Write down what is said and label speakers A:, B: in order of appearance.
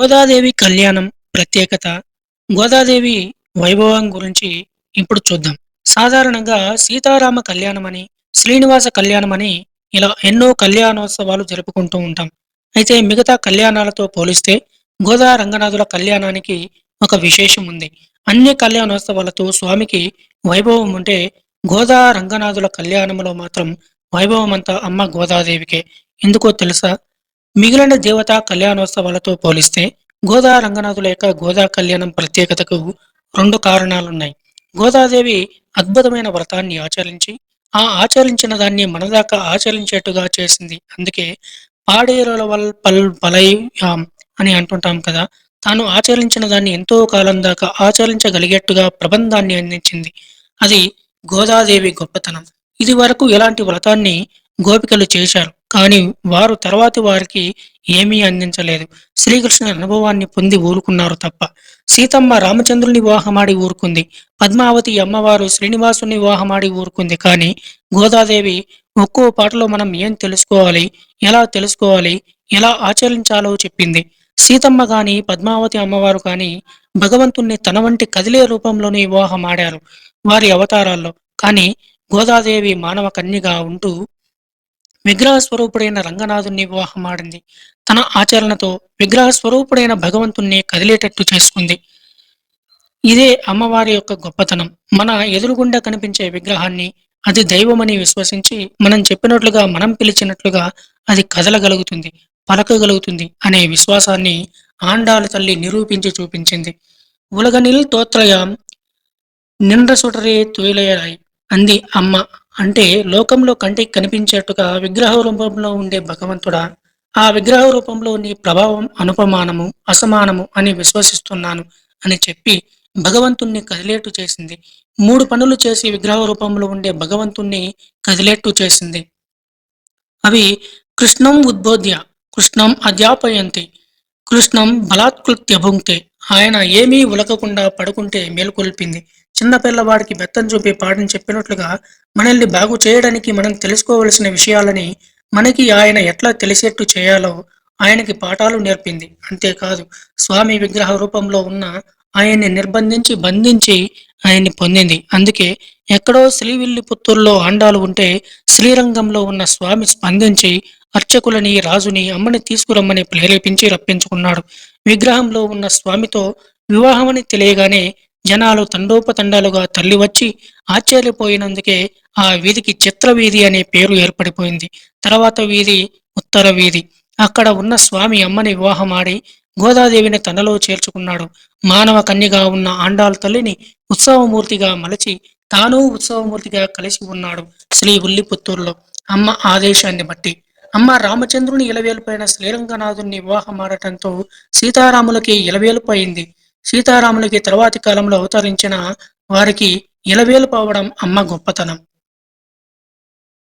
A: గోదాదేవి కళ్యాణం ప్రత్యేకత గోదాదేవి వైభవం గురించి ఇప్పుడు చూద్దాం. సాధారణంగా సీతారామ కళ్యాణమని శ్రీనివాస కళ్యాణమని ఇలా ఎన్నో కళ్యాణోత్సవాలు జరుపుకుంటూ ఉంటాం. అయితే మిగతా కళ్యాణాలతో పోలిస్తే గోదా రంగనాథుల కళ్యాణానికి ఒక విశేషం ఉంది. అన్ని కళ్యాణోత్సవాలతో స్వామికి వైభవం ఉంటే గోదా రంగనాథుల కళ్యాణంలో మాత్రం వైభవం అంతా అమ్మ గోదాదేవికే. ఎందుకో తెలుసా? మిగిలిన దేవతా కళ్యాణోత్సవాలతో పోలిస్తే గోదా రంగనాథుల యొక్క గోదా కళ్యాణం ప్రత్యేకతకు రెండు కారణాలున్నాయి. గోదాదేవి అద్భుతమైన వ్రతాన్ని ఆచరించి ఆ ఆచరించిన దాన్ని మనదాకా ఆచరించేట్టుగా చేసింది. అందుకే పాడేరుల వల్ పల్ పలైయాం అని అంటుంటాం కదా తాను ఆచరించిన దాన్ని ఎంతో కాలం దాకా ఆచరించగలిగేట్టుగా ప్రబంధాన్ని అందించింది. అది గోదాదేవి గొప్పతనం. ఇది వరకు ఎలాంటి వ్రతాన్ని గోపికలు చేశారు? కానీ వారు తర్వాతి వారికి ఏమీ అందించలేదు. శ్రీకృష్ణ అనుభవాన్ని పొంది ఊరుకున్నారు తప్ప. సీతమ్మ రామచంద్రుని వివాహమాడి ఊరుకుంది. పద్మావతి అమ్మవారు శ్రీనివాసుని వివాహమాడి ఊరుకుంది. కానీ గోదాదేవి ఒక్కో పాటలో మనం ఏం తెలుసుకోవాలి? ఎలా తెలుసుకోవాలి? ఎలా ఆచరించాలో చెప్పింది. సీతమ్మ గాని పద్మావతి అమ్మవారు కానీ భగవంతుణ్ణి తన వంటి కదిలే రూపంలోనే వివాహం ఆడారు వారి అవతారాల్లో. కానీ గోదాదేవి మానవ కన్యగా ఉంటూ విగ్రహ స్వరూపుడైన రంగనాథుణ్ణి వివాహమాడింది. తన ఆచరణతో విగ్రహ స్వరూపుడైన భగవంతుణ్ణి కదిలేటట్టు చేసుకుంది. ఇదే అమ్మవారి యొక్క గొప్పతనం. మన ఎదురుగుండా కనిపించే విగ్రహాన్ని అది దైవమని విశ్వసించి మనం చెప్పినట్లుగా మనం పిలిచినట్లుగా అది కదలగలుగుతుంది పలకగలుగుతుంది అనే విశ్వాసాన్ని ఆండాల తల్లి నిరూపించి చూపించింది. ఉలగనిల్ తోత్రయ నిండ్ర సుటరే అంది అమ్మ. అంటే లోకంలో కంటికి కనిపించేట్టుగా విగ్రహ రూపంలో ఉండే భగవంతుడా ఆ విగ్రహ రూపంలో నీ ప్రభావం అనుపమానము అసమానము అని విశ్వసిస్తున్నాను అని చెప్పి భగవంతుణ్ణి కదిలేట్టు చేసింది. మూడు పనులు చేసి విగ్రహ రూపంలో ఉండే భగవంతుణ్ణి కదిలేట్టు చేసింది. అవి కృష్ణం ఉద్బోధ్య కృష్ణం అధ్యాపయంతి కృష్ణం బలాత్కృత్య భుంక్తే ఆయన ఏమీ ఉలకకుండా పడుకుంటే మేలుకొల్పింది. చిన్న పిల్లవాడికి బెత్తం చూపి పాఠం చెప్పినట్లుగా మనల్ని బాగు చేయడానికి మనం తెలుసుకోవలసిన విషయాలని మనకి ఆయన ఎట్లా తెలిసేట్టు చేయాలో ఆయనకి పాఠాలు నేర్పింది. అంతేకాదు స్వామి విగ్రహ రూపంలో ఉన్న ఆయన్ని నిర్బంధించి బంధించి ఆయన్ని పొందింది. అందుకే ఎక్కడో శ్రీవిల్లి పుత్తూరులో ఆండాలు ఉంటే శ్రీరంగంలో ఉన్న స్వామి స్పందించి అర్చకులని రాజుని అమ్మని తీసుకురమ్మని ప్రేరేపించి రప్పించుకున్నాడు. విగ్రహంలో ఉన్న స్వామితో వివాహమని తెలియగానే జనాలు తండోపతండాలుగా తల్లి వచ్చి ఆశ్చర్యపోయినందుకే ఆ వీధికి చిత్రవీధి అనే పేరు ఏర్పడిపోయింది. తర్వాత వీధి ఉత్తర వీధి. అక్కడ ఉన్న స్వామి అమ్మని వివాహమాడి గోదాదేవిని తనలో చేర్చుకున్నాడు. మానవ కన్యగా ఉన్న ఆండాల తల్లిని ఉత్సవమూర్తిగా మలచి తాను ఉత్సవమూర్తిగా కలిసి ఉన్నాడు శ్రీ ఉల్లిపుత్తూరులో. అమ్మ ఆదేశాన్ని బట్టి. అమ్మ రామచంద్రుని ఇలవేలుపైన శ్రీరంగనాథుని వివాహమాడటంతో సీతారాములకి ఇలవేలుపోయింది సీతారాములకి తర్వాతి కాలంలో అవతరించిన వారికి ఇలవేలు పోవడం అమ్మ గొప్పతనం.